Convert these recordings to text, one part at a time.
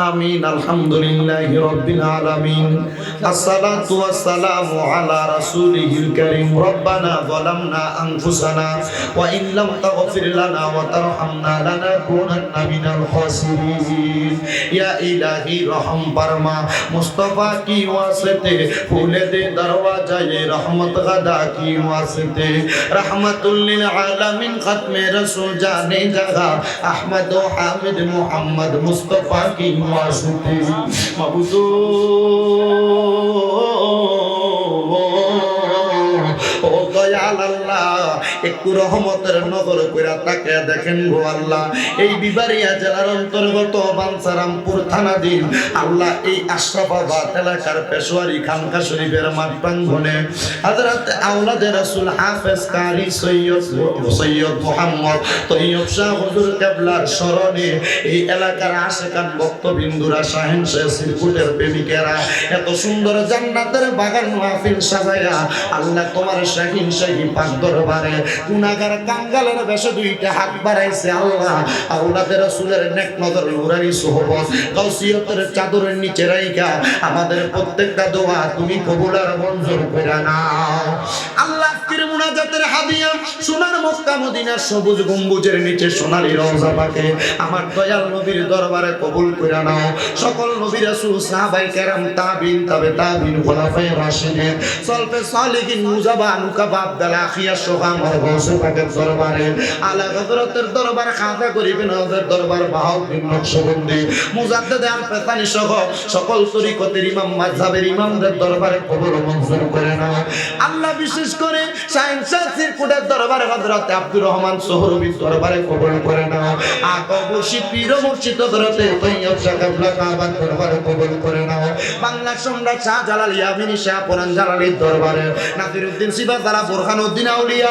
আমিন, আলহামদুলিল্লাহি রাব্বিল আলামিন। আসসালাতু ওয়াসসালামু আলা রাসূলিহিল কারীম। রব্বানা যালামনা আনফুসানা ওয়া ইন লাম তাগফির লানা ওয়া তারহামনা লানাকুনান্না মিনাল খাসিরিন। ইয়া ইলাহি রহম ফরমা মুস্তাফা কি ওয়াসিতে খুলে দে দরওয়াজায়ে রহমত গদা কি ওয়াসিতে। রহমাতুল লিল আলামিন খতমে রাসূল জানে জাগা, আহমদ ও হামিদ মুহাম্মদ মুস্তাফা কি মাসিতে মাবুদো ও দয়াল আল্লাহ একটু রহমতের নজর কইরা তাকে দেখেন গো আল্লাহ। এই বিবারিয়া জেলার অন্তর্গত বানসারামপুর থানাধীন আল্লাহ এই আশরাফাবাদ এলাকার পেশোয়ারি খানকা শরীফের মাঠ প্রাঙ্গনে হযরত আওলাদে রাসূল হাফেজ কারি সৈয়দ সৈয়দ মোহাম্মদ তৈয়ব শাহ হুজুর কেবলার স্মরণে এই এলাকার আশেকান ভক্তবিন্দুরা শাহেন শেখ সিরকুটের প্রেমিকেরা এত সুন্দর জান্নাতের বাগান মাহফিল সাজায়া আল্লাহ তোমার শাহিন শাহী পাক দরবারে গুনাহগার কাঙ্গালের বেশে দুইটা হাত বাড়াইছে আল্লাহ। আওলাদের রাসূলের নেক নজর নুরানি সোহবত, গাউসিয়তের চাদরের নিচে রাইখা, আমাদের প্রত্যেকটা দোয়া তুমি কবুল আর মঞ্জুর করে নাও। আল্লাহ আজকের মুনাজাতের হাদিয়া, সোনার মক্কা, মদিনার সবুজ গম্বুজের নিচে সোনালী রওজা পাকে আমার দয়াল নবীর দরবারে কবুল করে নাও। সকল নবী রাসূল, সাহাবাই কেরাম, তাবিন, তবে তাবিন, খোলাফায়ে রাশিদিন, সলফে সালিহিন মুজাবা নুকাবা আব্দাল আখিয়া সোহা আমার আল্লাহ বিশেষ করে দরবারে আব্দুর রহমান সোহরবির দরবারে করে বাংলা সম্রাট শাহ জালাল ইয়ামিনী শাহ পুরান জালালির দরবারে। নাসিরউদ্দিন সিবা দ্বারা বোরহান আউলিয়া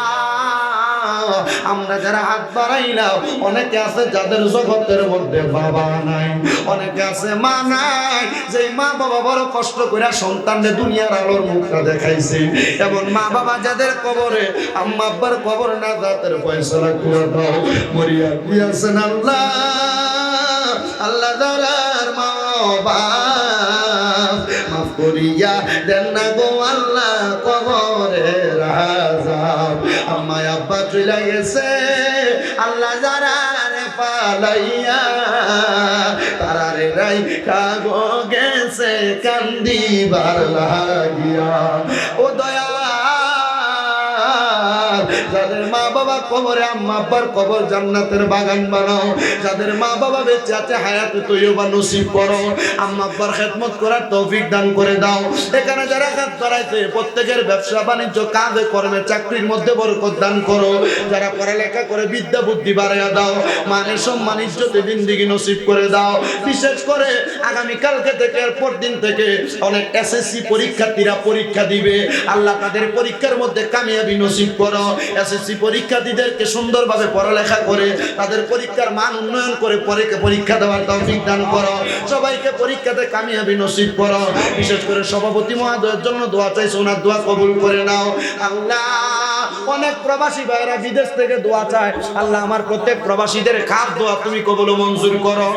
আমরা যারা হাত বাড়াইলাম অনেকে আছে যাদের জগতের মধ্যে বাবা নাই, অনেকে আছে মা নাই। যে মা বাবা বড় কষ্ট করে সন্তানদের দুনিয়ার আলোর মুখটা দেখাইছে, এমন মা বাবা যাদের কবরে, আম্মা আব্বার কবর না যাদের ফয়সালা করে দাও, মরিয়া দিয়াছেন আল্লাহ। আল্লাহ দালার মা বাবা, মাফ করিয়া দেন না গো আল্লাহ কবরে আম্মা আব্বা চলে গেছে আল্লাহ যারা পালাইয়া তারা রাই কাগো গেছে কান্দিবার লাগিয়া। ও দয়া যাদের মা বাবা কবরে আম্মা আব্বার কবর জান্নাতের বাগান বানাও। যাদের মা বাবা বেঁচে আছে, হায়াতে তৈবা নসিব করো। আম্মা আব্বার খেদমত করার তৌফিক দান করে দাও। এখানে যারা কাজ করাইছে প্রত্যেকের ব্যবসা বাণিজ্য, কাজে কর্মে, চাকরির মধ্যে বরকত দান করো। যারা পড়ালেখা করে, বিদ্যা বুদ্ধি বাড়াইয়া দাও। মানে সম্মান, ইজ্জতে দিনদিগি নসিব করে দাও। বিশেষ করে আগামী কালকে থেকে, এরপর দিন থেকে অনেক এসএসসি পরীক্ষার্থীরা পরীক্ষা দিবে। আল্লাহ তাদের পরীক্ষার মধ্যে কামিয়াবি নসিব করো। এসএসসি পরীক্ষার্থীদেরকে সুন্দরভাবে পড়ালেখা করে, তাদের পরীক্ষার মান উন্নয়ন করে পরে পরীক্ষা দেওয়ার তৌফিক দান করো। সবাইকে পরীক্ষাতে কামিয়াবি নসিব করো। বিশেষ করে সভাপতি মহোদয়ের জন্য দোয়া চাইছে, ওনার দোয়া কবুল করে নাও। আল্লাহ, অনেক প্রবাসী ভাইরা বিদেশ থেকে দোয়া চায়। আল্লাহ, আমার প্রত্যেক প্রবাসীদের খাপ দোয়া তুমি কবুল মঞ্জুর করো।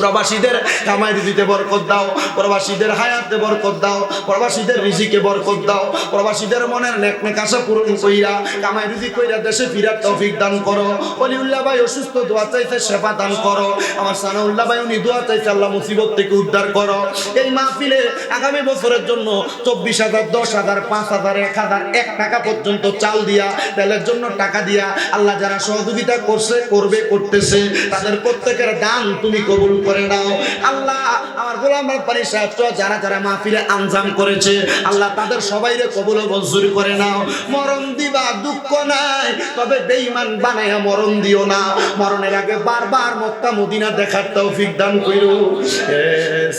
প্রবাসীদের কামাই দিতে বরকত দাও, প্রবাসীদের হায়াতে বরকত দাও, প্রবাসীদের রিজিকে বরকত দাও, প্রবাসীদের মনের নেক নেক আশা পূরণ কইরা, কামাই রুজি কইরা দেশে ফিরার তৌফিক দান করো। অলিউল্লাহ ভাই অসুস্থ, দোয়া চাইতে সেবা দান করো। আমার সানাউল্লাহ ভাই, উনি দোয়া চাইতে আল্লাহ মুসিবত থেকে উদ্ধার করো। এই মাহফিলে আগামী বছরের জন্য চব্বিশ হাজার, দশ হাজার, পাঁচ হাজার, এক হাজার, এক টাকা পর্যন্ত চাল দিয়া, তেলের জন্য টাকা দিয়া, আল্লাহ যারা সহযোগিতা করছে, করবে, করতেছে, তাদের প্রত্যেকের দান তুমি কবুল করে নাও। আল্লাহ, আমার গোলাম রব্বানি সাহেব যারা যারা মাহফিলে আঞ্জাম করেছে, আল্লাহ তাদের সবাইরে কবুল মঞ্জুর করে নাও। মরণ দিবা, দুঃখ নাই, তবে বেঈমান বানায়া মরণ দিও না। মরণের আগে বারবার মক্কা মদিনা দেখার তৌফিক দান করো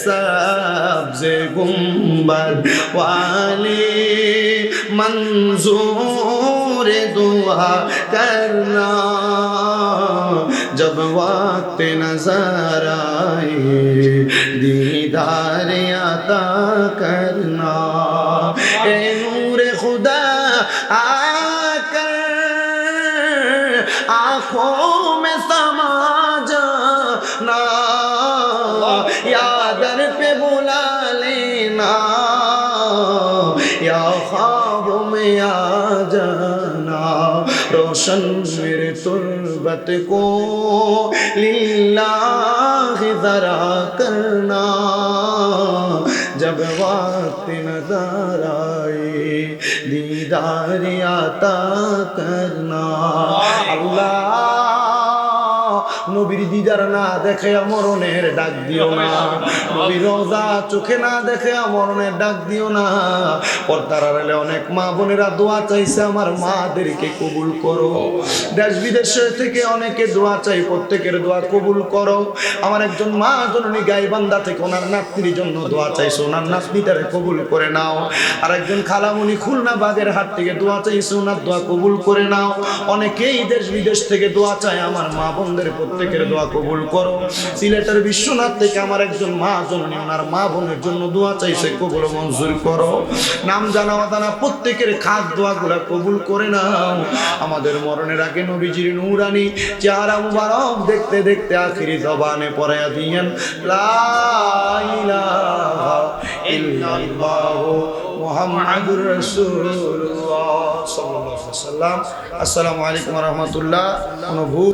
সাবজে গুম্বাদ ওয়ালি মঞ্জুর দোয়া করনা। जब वक्त नज़र आए, दीदार आता करना। ए नूर खुदा, आकर आँखों में समा जाना। यादर पे बुला وشمر تربت کو للہ ذرا کرنا۔ جب وقت نظر آئے دیدار عطا کرنا۔ اللہ নবীর দিদার না দেখে মরণের ডাক দিও না। নবীর রোজা চোখে না দেখে মরণের ডাক দিও না। পর্দার অনেক মা বোনেরা দোয়া চাইছে, আমার মাদেরকে কবুল করো। দেশ বিদেশে থেকে অনেকে দোয়া চাই, প্রত্যেকের দোয়া কবুল করো। আমার একজন মা জননী গাইবান্ধা থেকে ওনার নাতনির জন্য দোয়া চাইছে, ওনার নাতনিটারে কবুল করে নাও। আর একজন খালামুনি খুলনা বাগের হাট থেকে দোয়া চাইছে, ওনার দোয়া কবুল করে নাও। অনেকেই দেশ বিদেশ থেকে দোয়া চায়, আমার মা বোনদের প্রত্যেকের দোয়া কবুল করো। সিলেটের বিশ্বনাথ থেকে আমার একজন মা জননী, ওনার মা বোনের জন্য দোয়া চাইছে কবুল মঞ্জুর করো। নাম জানা অজানা প্রত্যেকের খাস দোয়াগুলা কবুল করে নাও। আমাদের মরণের আগে নবীজির নূরানি চেহারা মুবারক দেখতে দেখতে আখিরি জবানে পড়াইয়া দিয়েন আসসালামু আলাইকুম ওয়া রাহমাতুল্লাহ। কোনো